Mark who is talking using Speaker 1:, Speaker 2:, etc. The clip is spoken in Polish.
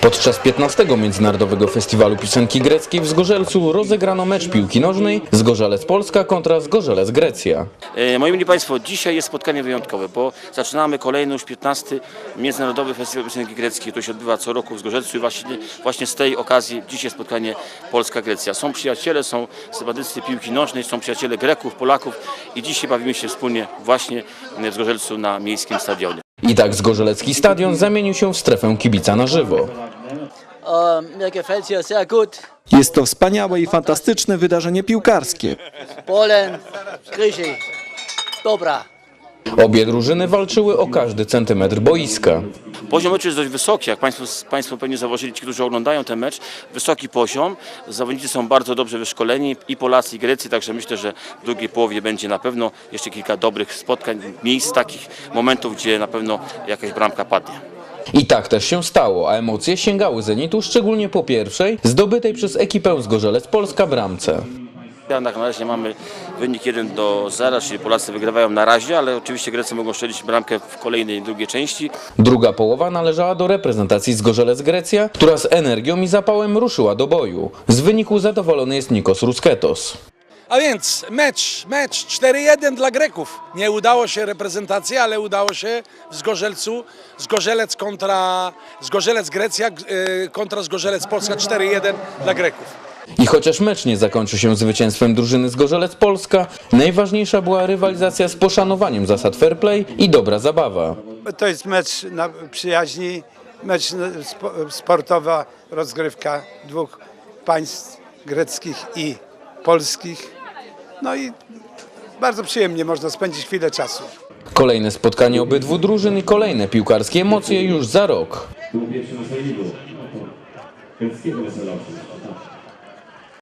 Speaker 1: Podczas 15 Międzynarodowego Festiwalu Piosenki Greckiej w Zgorzelcu rozegrano mecz piłki nożnej Zgorzelec Polska kontra Zgorzelec Grecja.
Speaker 2: E, Moi mili Państwo, dzisiaj jest spotkanie wyjątkowe, bo zaczynamy kolejny już 15 Międzynarodowy Festiwal Piosenki Greckiej, który się odbywa co roku w Zgorzelcu i właśnie, właśnie z tej okazji dzisiaj spotkanie Polska-Grecja. Są przyjaciele, są sympatycy piłki nożnej, są przyjaciele Greków, Polaków i dzisiaj bawimy się wspólnie właśnie w Zgorzelcu na miejskim stadionie.
Speaker 1: I tak Zgorzelecki Stadion zamienił się w strefę kibica na żywo.
Speaker 3: Mir gefällt es hier sehr gut.
Speaker 4: Jest to wspaniałe i fantastyczne wydarzenie piłkarskie.
Speaker 3: Polen, Griechi, dobra.
Speaker 1: Obie drużyny walczyły o każdy centymetr boiska.
Speaker 2: Poziom meczu jest dość wysoki, jak Państwo, państwo pewnie zauważyli, ci, którzy oglądają ten mecz, wysoki poziom. Zawodnicy są bardzo dobrze wyszkoleni, i Polacy, i Grecy, także myślę, że w drugiej połowie będzie na pewno jeszcze kilka dobrych spotkań, miejsc, takich momentów, gdzie na pewno jakaś bramka padnie.
Speaker 1: I tak też się stało, a emocje sięgały Zenitu, szczególnie po pierwszej, zdobytej przez ekipę Zgorzelec Polska bramce.
Speaker 2: Na razie mamy wynik 1 do 0, czyli Polacy wygrywają na razie, ale oczywiście Grecy mogą strzelić bramkę w kolejnej drugiej części.
Speaker 1: Druga połowa należała do reprezentacji Zgorzelec Grecja, która z energią i zapałem ruszyła do boju. Z wyniku zadowolony jest Nikos Rusketos.
Speaker 5: A więc mecz, mecz 4-1 dla Greków. Nie udało się reprezentacji, ale udało się w Zgorzelcu. Zgorzelec kontra Zgorzelec Grecja y, kontra Zgorzelec Polska 4-1 dla Greków.
Speaker 1: I chociaż mecz nie zakończył się zwycięstwem drużyny Zgorzelec Polska, najważniejsza była rywalizacja z poszanowaniem zasad fair play i dobra zabawa.
Speaker 6: To jest mecz na przyjaźni, mecz spo, sportowa, rozgrywka dwóch państw greckich i polskich. No i bardzo przyjemnie można spędzić chwilę czasu.
Speaker 1: Kolejne spotkanie obydwu drużyn i kolejne piłkarskie emocje już za rok.